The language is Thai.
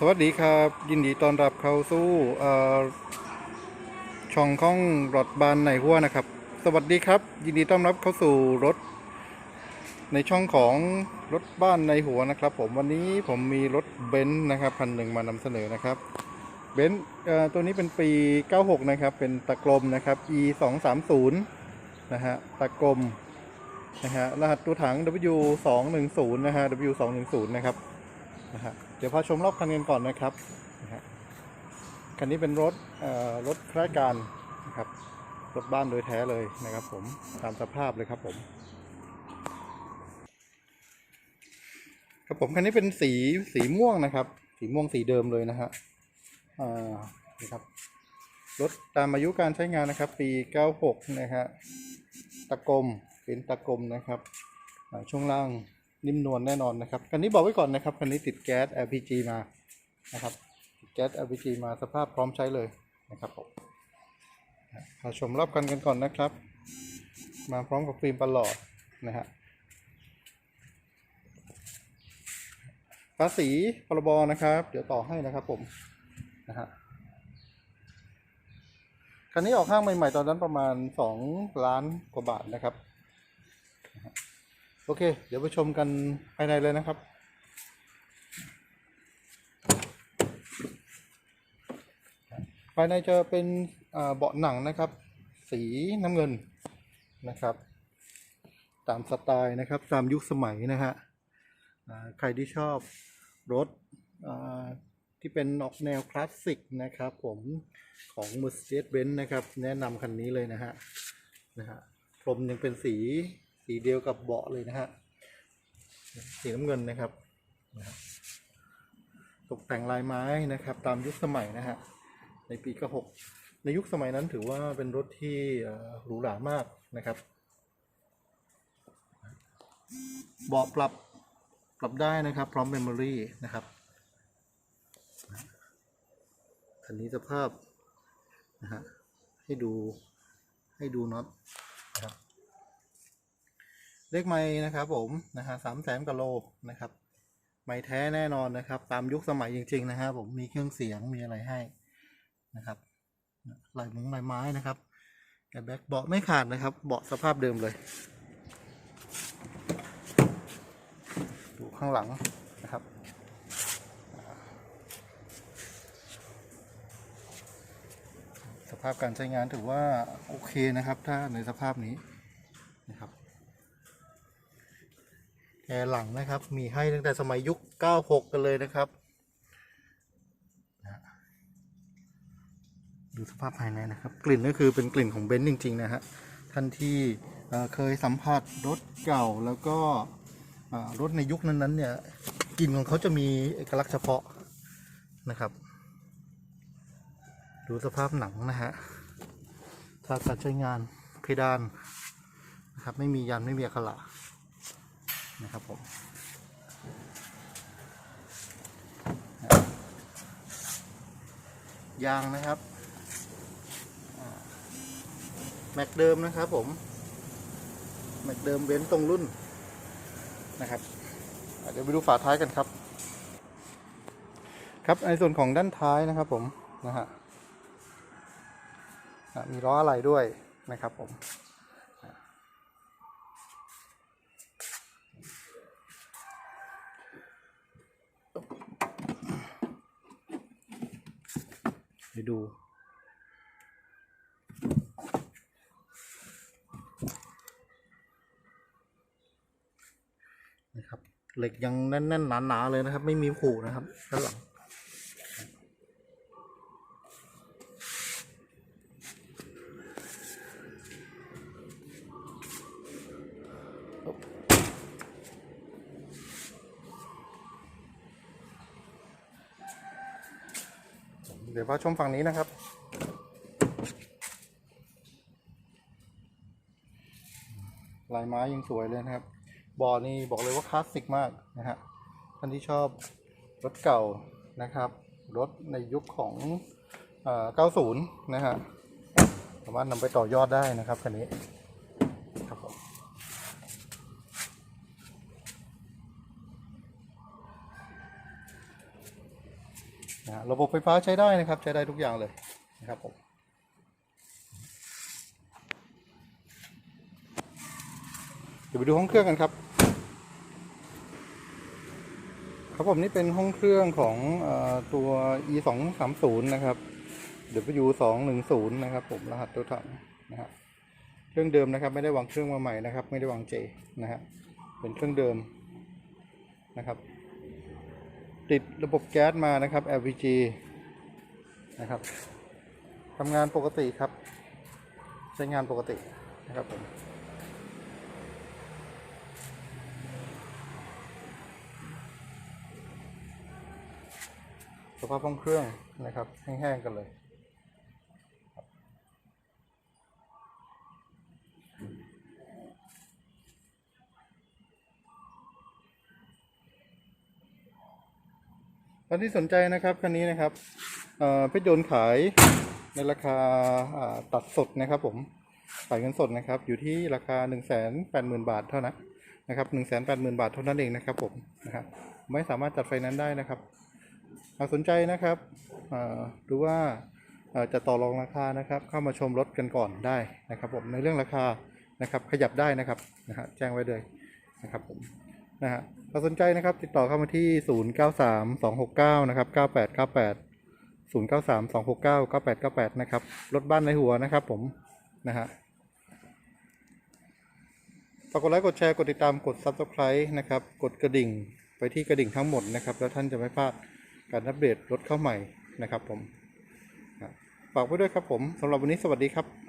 สวัสดีครับ ยินดีต้อนรับเข้าสู่ช่องข้องรถบานในหัวนะครับ สวัสดีครับ ยินดีต้อนรับเข้าสู่รถ ในช่องของรถบ้านในหัวนะครับ ผมวันนี้ผมมีรถเบนซ์นะครับคันหนึ่งมานำเสนอนะครับเบนซ์ตัวนี้เป็นปี 96 นะครับ เป็นตะกลมนะครับ e 2 3 0นะฮะตะกลมนะฮะรหัสตัวถัง w 2 1 0นะฮะ w 2 1 0นะครับ นะฮะเดี๋ยวพาชมรอบคันกันก่อนนะครับนะฮะคันนี้เป็นรถรถข้าราชการนะครับรถบ้านโดยแท้เลยนะครับ ผมตามสภาพเลยครับผมครับผมคันนี้เป็นสีสีม่วงนะครับ สีม่วงสีเดิมเลยนะฮะอ่านี่ครับรถตามอายุการใช้งานนะครับ ปี 96 นะฮะตะกลมเป็นตะกลมนะครับช่วงล่าง นิ่มนวลแน่นอนนะครับคันนี้บอกไว้ก่อนนะครับคันนี้ติดแก๊ส LPG มานะครับติดแก๊ส LPG มาสภาพพร้อมใช้เลยนะครับผมมาชมรอบกันกันก่อนนะครับ มาพร้อมกับฟิล์มปลอดนะฮะภาษีพรบนะครับ เดี๋ยวต่อให้นะครับผมนะฮะคันนี้ออกห้างใหม่ ๆ ตอนนั้นประมาณ 2 ล้านกว่าบาทนะครับ โอเค เดี๋ยวไปชมกันภายในเลยนะครับ ภายในจะเป็นเบาะหนังนะครับ สีน้ำเงินนะครับ ตามสไตล์นะครับตามยุคสมัยนะฮะใครที่ชอบรถที่เป็นออกแนวคลาสสิกนะครับผมของ Mercedes-Benz นะครับ แนะนำคันนี้เลยนะฮะนะฮะพรมยังเป็นสี สีเดียวกับเบาะเลยนะฮะสีน้ำเงินนะครับตกแต่งลายไม้นะครับ ตามยุคสมัยนะฮะในปีก็หกในยุคสมัยนั้นถือว่าเป็นรถที่หรูหรามากนะครับเบาะปรับปรับได้นะครับ พร้อมเมมโมรี่นะครับคันนี้สภาพนะฮะให้ดูให้ดูน็อต เลขไม้นะครับผมนะฮะสามแสนกว่าโลนะครับไม้แท้แน่นอนนะครับ ตามยุคสมัยจริง ๆ นะครับผมมีเครื่องเสียงมีอะไรให้นะครับลายมุงลายไม้นะครับแกะแบ็คเบาะไม่ขาดนะครับ เบาะสภาพเดิมเลย ดูข้างหลังนะครับสภาพการใช้งานถือว่าโอเคนะครับ ถ้าในสภาพนี้นะครับ แอร์หลังนะครับ มีให้ตั้งแต่สมัยยุค 96 กันเลยนะครับดูสภาพภายในนะครับ กลิ่นก็คือเป็นกลิ่นของเบนซ์จริง ๆ นะฮะท่านที่เคยสัมผัสรถเก่าแล้วก็รถในยุคนั้นๆเนี่ยกลิ่นของเขาจะมีเอกลักษณ์เฉพาะนะครับ ดูสภาพหนังนะฮะถ้าการใช้งานเพดานนะครับไม่มียันไม่มีอักขระ นะครับผมยางนะครับแม็กเดิมนะครับผมแม็กเดิมเว้นตรงรุ่นนะครับเดี๋ยวไปดูฝาท้ายกันครับ ครับในส่วนของด้านท้ายนะครับผมนะฮะมีล้ออะไรด้วยนะครับผม ไปดู นะครับ เหล็กยังแน่นๆหนาๆเลยนะครับ ไม่มีผูนะครับด้านหลัง ดี๋ยวพาชมฝั่งนี้นะครับ ลายไม้ยังสวยเลยนะครับบอนี่บอกเลยว่าคลาสสิกมากนะฮะท่านที่ชอบรถเก่านะครับ รถในยุคของเอ่อ90 นะฮะ สามารถนำไปต่อยอดได้นะครับคันนี้ครับผม นะระบบไฟฟ้าใช้ได้นะครับ ใช้ได้ทุกอย่างเลยนะครับผมเดี๋ยวไปดูห้องเครื่องกันครับ ครับผมนี่เป็นห้องเครื่องของอตัว e 2 3 0นะครับ w 2 1 0นะครับ ผมรหัสตัวถังนะฮะเครื่องเดิมนะครับ ไม่ได้วางเครื่องมาใหม่นะครับ ไม่ได้วางเจนะฮะเป็นเครื่องเดิมนะครับ ติดระบบแก๊สมานะครับ LPG นะครับทำงานปกติครับ ใช้งานปกตินะครับผมสภาพห้องเครื่องนะครับ แห้งๆกันเลย ท่านที่สนใจนะครับคันนี้นะครับเอ่อเพชรยนต์ขายในราคาตัดสดนะครับผมขายเงินสดนะครับอยู่ที่ราคา 1 8 0 0 0 0 บาทเท่านั้นนะครับ1 8 0 0 0 0 บาทเท่านั้นเองนะครับผมนะครับไม่สามารถจัดไฟนั้นได้นะครับหากสนใจนะครับหรือว่าจะต่อรองราคานะครับ เข้ามาชมรถกันก่อนได้นะครับผมในเรื่องราคานะครับขยับได้นะครับนะฮะแจ้งไว้เลยนะครับผมนะฮะ ถ้าสนใจนะครับ ติดต่อเข้ามาที่ 0 9 3 2 6 9 นะครับ 98 98 0 9 3 2 6 9 98 98 นะครับ รถบ้านในหัวนะครับผม นะฮะฝากกดไลค์ กดแชร์ กดติดตาม กด Subscribe นะครับ กดกระดิ่ง ไปที่กระดิ่งทั้งหมดนะครับ แล้วท่านจะไม่พลาดการอัปเดตรถเข้าใหม่นะครับผม ฝากไว้ด้วยครับผม สำหรับวันนี้สวัสดีครับ